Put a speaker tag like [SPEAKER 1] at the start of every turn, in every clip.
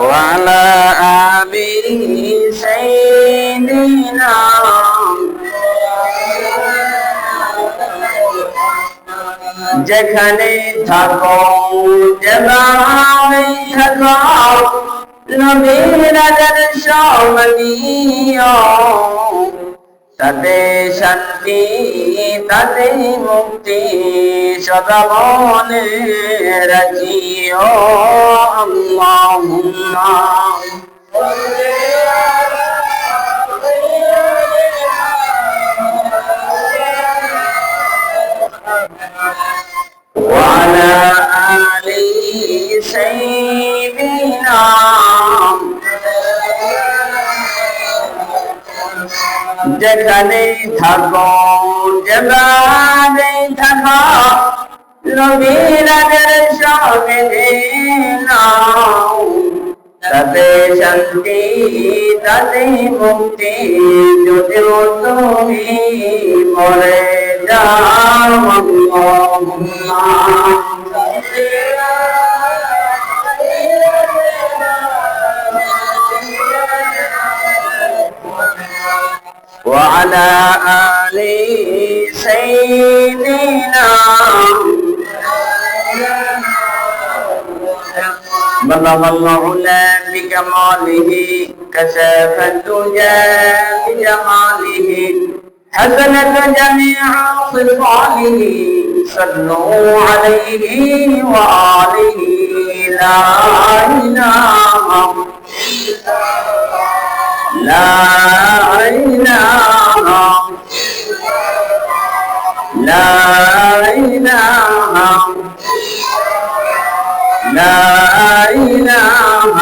[SPEAKER 1] وعلى آل سيدنا যেখানে থাকো যেভাবে থাকো নবীর আজার সমানীয় তাতে শান্তি তাতে মুক্তি সদা মনে রাখিও আল্লাহুম্মা وعلى آل سيدنا যেখানে থাকো যেখানে থাকো নবীরাজের সঙ্গে নাও তাতে শান্তি, তাতে মুক্তি, যদিও তুমি মরে যাও وعلى آل سيدنا بلغ العلا بكماله كشف الدجى بجماله حسنت جميع خصاله صلوا عليه وآله لا إله لا إله لا إله لا إله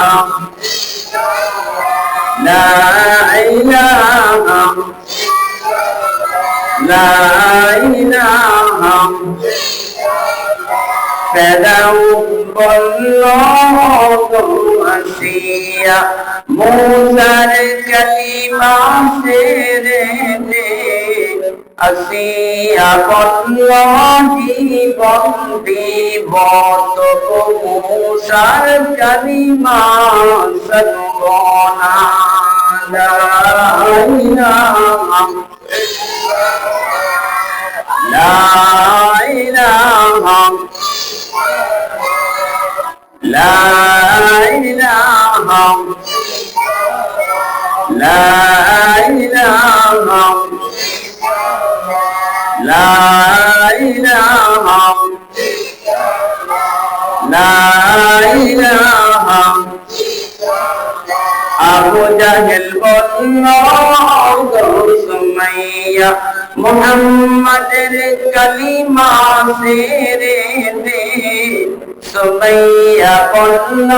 [SPEAKER 1] لا إله لا إله فلهم الله وسيا موسى কলিমা সেরে দে। আসিয়া বল্লাহি বন্দি বত মোসার কলিমা সলবনা লা ইলাহা লা ইলাহা لا إله لا إله لا إله أبو جهل بطل سمية محمد الكلمة সুমাইয়া বলল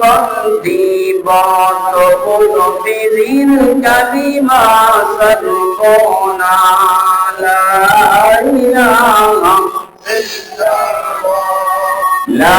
[SPEAKER 1] বন্দি বত পুরো বিজির কালিমা সর্বনা লা ইলাহা লা